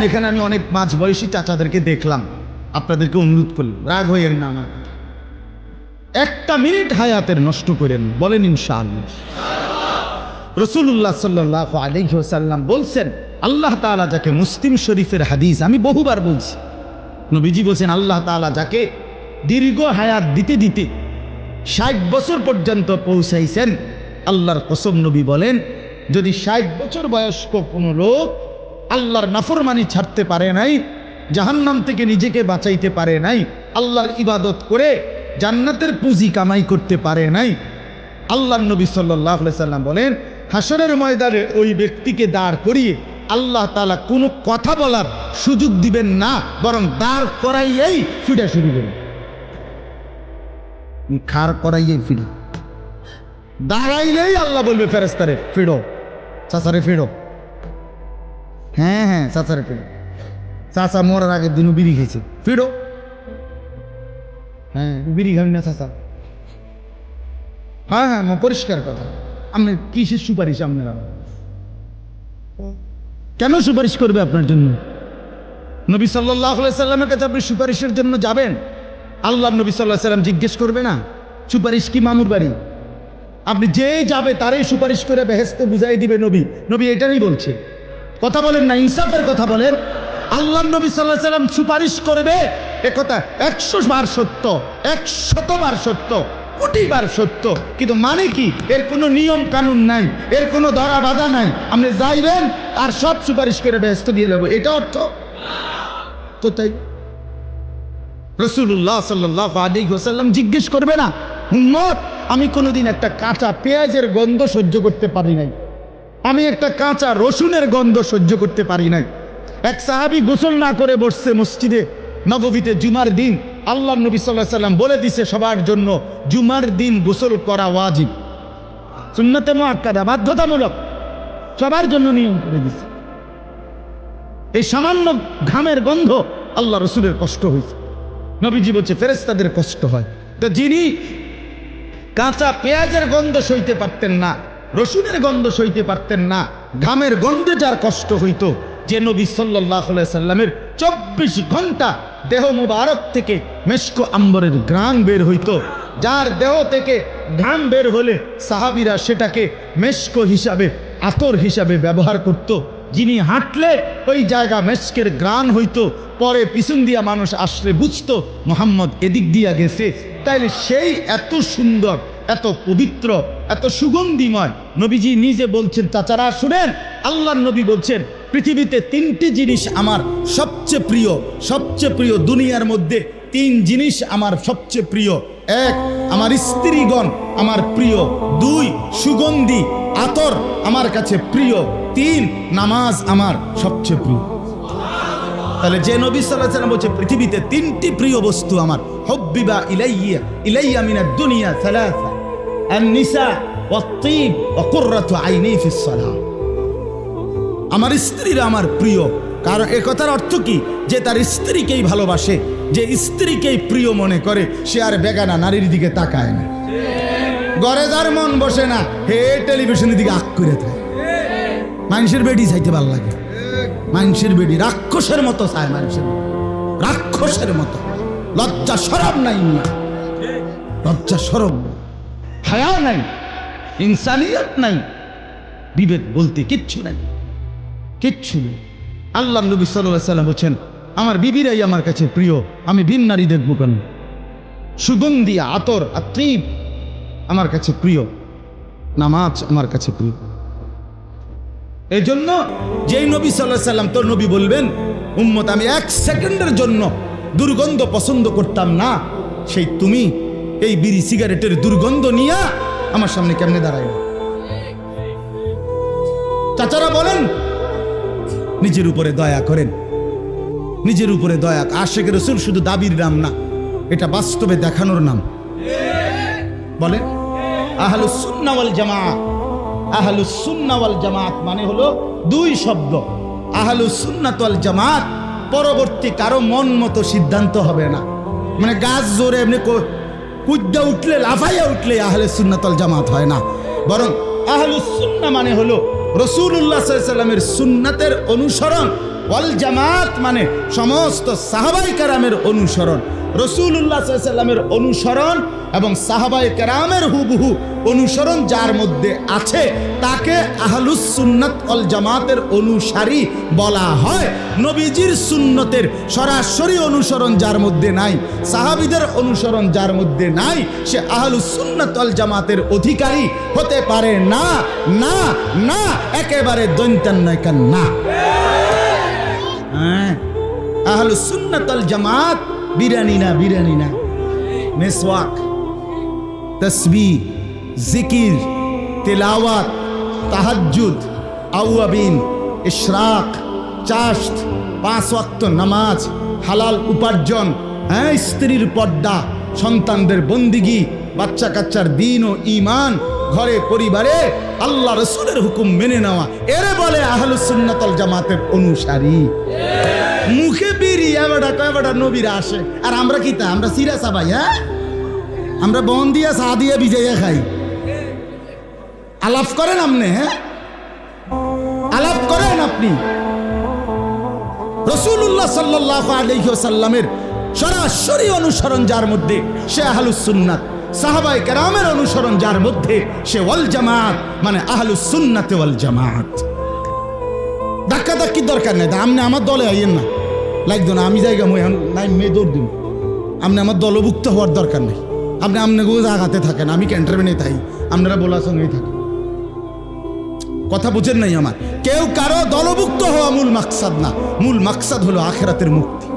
এখানে আমি অনেক মাঝ বয়সী চাচাদেরকে দেখলাম। আপনাদেরকে অনুরোধ করলাম। রাগ হইয়েন না আমার। একটা মিনিট হায়াতের নষ্ট করেন, বলেন ইনশাআল্লাহ। রসুল্লাহ সাল্লাহ আলহ্লাম বলছেন, আল্লাহ তাআলা যাকে মুসলিম শরীফের হাদিস, আমি বহুবার বলছি। নবীজি বলছেন, আল্লাহ তাআলা যাকে দীর্ঘ হায়াত দিতে দিতে ষাট বছর পর্যন্ত পৌঁছাইছেন, আল্লাহর কসম নবী বলেন, যদি ষাট বছর বয়স্ক কোনো লোক আল্লাহর নাফরমানি ছাড়তে পারে নাই, জাহান্নাম থেকে নিজেকে বাঁচাইতে পারে নাই, আল্লাহর ইবাদত করে জান্নাতের পুঁজি কামাই করতে পারে নাই। আল্লাহ নবী সাল্লাহ সাল্লাম বলেন হাসরের ময়দানে ওই ব্যক্তিকে দাঁড় করিয়ে আল্লাহ তালা কোনো কথা বলার সুযোগ দিবেন না, বরং দাঁড় করাইয়েই ফিরে শুরু করবেন। খার করাইয়েই ফিরে। দাঁড়াইলেই আল্লাহ বলবে ফেরেস্তারে ফিরো। চাচারে, ফিরো। হ্যাঁ হ্যাঁ চাচারে ফিরো চাচা মরার আগের দিনও বিড়ি খেয়েছে ফিরো। হ্যাঁ বিড়ি খাবি না চাচা। হ্যাঁ হ্যাঁ পরিষ্কার কথা। আপনি কিসের সুপারিশ আপনারা? কেন সুপারিশ করবে আপনার জন্য? নবী সাল্লাহ সাল্লামের কাছে আপনি সুপারিশের জন্য যাবেন? আল্লাহ নবী সাল্লাহ সাল্লাম জিজ্ঞেস করবে না? সুপারিশ কি মামুর বাড়ি? আপনি যে যাবে তারই সুপারিশ করে বেহেস্তে বুঝাই দিবে নবী। নবী এটাই বলছে। কথা বলেন না, ইনসাফের কথা বলেন। আল্লাহ নবী সাল্লাহ সাল্লাম সুপারিশ করবে, এ কথা একশো বার সত্য একশতবার সত্য কোটিবার সত্য। কিন্তু মানে কি? এর কোনো নিয়ম কানুন নাই, এর কোনো ধরা বাধা নাই। আপনি যাইবেন, আর সব সুপারিশ করে ব্যস্ত দিয়ে দেবো। এটা অর্থ? তো তাই রসুল্লাহ সাল্লাহ আলী হোসাল্লাম জিজ্ঞেস করবে না, উম্মত, আমি কোনোদিন একটা কাঁচা পেঁয়াজের গন্ধ সহ্য করতে পারি নাই। আমি একটা কাঁচা রসুনের গন্ধ সহ্য করতে পারি নাই। এক সাহাবি গোসল না করে বসছে মসজিদে, নববীতে জুমার দিন। আল্লাহ নবী সাল্লাহ সাল্লাম বলে দিছে সবার জন্য, জুমার দিন গোসল করা ওয়াজিব। সুন্নতে মোয়াক্কাদা বাধ্যতামূলক। সবার জন্য নিয়ম করে দিছে। এই সামান্য ঘামের গন্ধ আল্লাহ রসুলের কষ্ট হয়েছে। নবীজি বলছে ফেরেস্তাদের কষ্ট হয়। তো যিনি কাঁচা পেঁয়াজের গন্ধ সইতে পারতেন না রসুনের গন্ধ সইতে পারতেন না। ঘামের গন্ধে যার কষ্ট হইত, যে নবী সাল্লাহ সাল্লামের চব্বিশ ঘণ্টা দেহ মুবারক থেকে মেশকো আম্বরের গ্রাম বের হইত, যার দেহ থেকে ঘাম বের হলে সাহাবিরা সেটাকে মেশকো হিসাবে আতর হিসাবে ব্যবহার করত। যিনি হাঁটলে ওই জায়গা মেশকের গ্রাণ হইতো, পরে পিছন দিয়া মানুষ আসলে বুঝতো, মোহাম্মদ এদিক দিয়া গেছে। তাইলে সেই এত সুন্দর এত পবিত্র, এত সুগন্ধিময়। নবীজি নিজে বলছেন, চাচারা, শুনেন আল্লাহ নবী বলছেন, পৃথিবীতে তিনটি জিনিস আমার সবচেয়ে প্রিয় সবচেয়ে প্রিয় দুনিয়ার মধ্যে তিন জিনিস আমার সবচেয়ে প্রিয়। এক, আমার স্ত্রীগণ আমার প্রিয়। দুই, সুগন্ধি, আতর আমার কাছে প্রিয়। তিন, নামাজ আমার সবচেয়ে প্রিয়। তাহলে যে নবী সাল্লাহ সাল্লাম বলছে, পৃথিবীতে তিনটি প্রিয় বস্তু আমার, হব্বিবা ইলাইয়া ইলাইয়া মিনা দুনিয়া সালাসা। নিসা অতীব অকুর্রত আমার স্ত্রীরা আমার প্রিয়। কারণ এ কথার অর্থ কি? যে তার স্ত্রীকেই ভালোবাসে, যে স্ত্রীকেই প্রিয় মনে করে, সে আর বেগানা নারীর দিকে তাকায় না। গড়ে যার মন বসে না, হে টেলিভিশনের দিকে আক করে থাকে। মানুষের বেডি চাইতে ভালো লাগে। মানুষের বেডি রাক্ষসের মতো চায় মানুষের রাক্ষসের মতো। লজ্জা সরব নাই লজ্জা সরম হায়া নাই, ইনসানিয়ত নাই, বিবেক বলতে কিচ্ছু নাই, কিচ্ছু নেই। আল্লাহ নবী সাল্লাহ সাল্লাম বলছেন, আমার বিবিরাই আমার কাছে প্রিয়, আমি ভিন নারী দেখব কেন? সুগন্ধি, আতর আত্মীব আমার কাছে প্রিয়, নামাজ আমার কাছে প্রিয়। এই জন্য যেই নবী সাল্লাহ সাল্লাম তোর নবী বলবেন, উম্মত, আমি এক সেকেন্ডের জন্য দুর্গন্ধ পছন্দ করতাম না, সেই তুমি এই বিড়ি সিগারেটের দুর্গন্ধ নিয়ে আমার সামনে কেমনে দাঁড়ায় চাচারা বলেন, নিজের উপরে দয়া করেন। নিজের উপরে দয়া আশেখ রসুল শুধু দাবির নাম না, এটা বাস্তবে দেখানোর নাম। বলেন, আহলুস সুন্নাওয়াল জামাত আহলুস সুন্নাওয়াল জামাত মানে হলো দুই শব্দ। আহলুস সুন্নাতওয়াল জামাত পরবর্তী কারও মন মতো সিদ্ধান্ত হবে না। মানে গাছ জোরে এমনি কুদ্দা উঠলে, লাফাইয়া উঠলে আহলে সুন্নাতল জামাত হয় না। বরং আহলুস সুন্না মানে হলো রসুল্লাহ সাল্লামের সুন্নাতের অনুসরণ। জামাত মানে সমস্ত সাহাবাই কারামের অনুসরণ। রসুল্লাহ সাল্লামের অনুসরণ এবং সাহাবাই কারামের হুবহু অনুসরণ যার মধ্যে আছে, তাকে আহলুস সুন্নাত অল জামাতের অনুসারী বলা হয়। নবীজির সুন্নতের সরাসরি অনুসরণ যার মধ্যে নাই, সাহাবিদের অনুসরণ যার মধ্যে নাই, সে আহলুস সুন্নাত অল জামাতের অধিকারী হতে পারে না না না, একেবারে দৈন্তান নয় না। হ্যাঁ? আহলুস সুন্নাত অল জামাত বিরানি না বিরানি না মেসওয়াক তসবি জিকির, তেলাওয়াত, তাহাজ্জুদ, আউয়াবিন, ইশরাক চাষ্ট পাঁচ ওয়াক্ত নামাজ, হালাল উপার্জন হ্যাঁ স্ত্রীর পর্দা, সন্তানদের বন্দিগি বাচ্চা কাচ্চার দিন ও ইমান ঘরে, পরিবারে আল্লাহ রসুলের হুকুম মেনে নেওয়া। এরে বলে আহলুসুন্নাতল জামাতের অনুসারী। মুখে বিড়ি, এবারটা কয়বারটা নবীরা আসে। আর আমরা কি তা? আমরা সিরা সাবাই হ্যাঁ? আমরা বন দিয়া, চা দিয়ে ভিজাইয়া খাই। আলাপ করেন আপনি হ্যাঁ? আলাপ করেন আপনি। রসুল্লাহ সাল্লাহ আলহিসাল্লামের সরাসরি অনুসরণ যার মধ্যে সে আহলুসুন্নাত সাহাবাই কেরামের অনুসরণ যার মধ্যে সে ওয়াল জামাত মানে আহলুসুন্নাতে ওয়াল জামাত। ধাক্কা ধাক্কির দরকার নেই। আপনি আমার দলে আইয়েন না। লাগতো না আমি জায়গা মই নাই মেয়ে দৌড় দিন আপনি আমার দলভুক্ত হওয়ার দরকার নেই। আপনি আপনি জায়গাতে থাকেন, আমি ক্যান্টারমেনে থাই আপনারা বলার সঙ্গেই থাকেন। কথা বুঝেন নাই আমার। কেউ কারও দলভুক্ত হওয়া মূল মাকসাদ না। মূল মাকসাদ হলো আখেরাতের মুক্তি।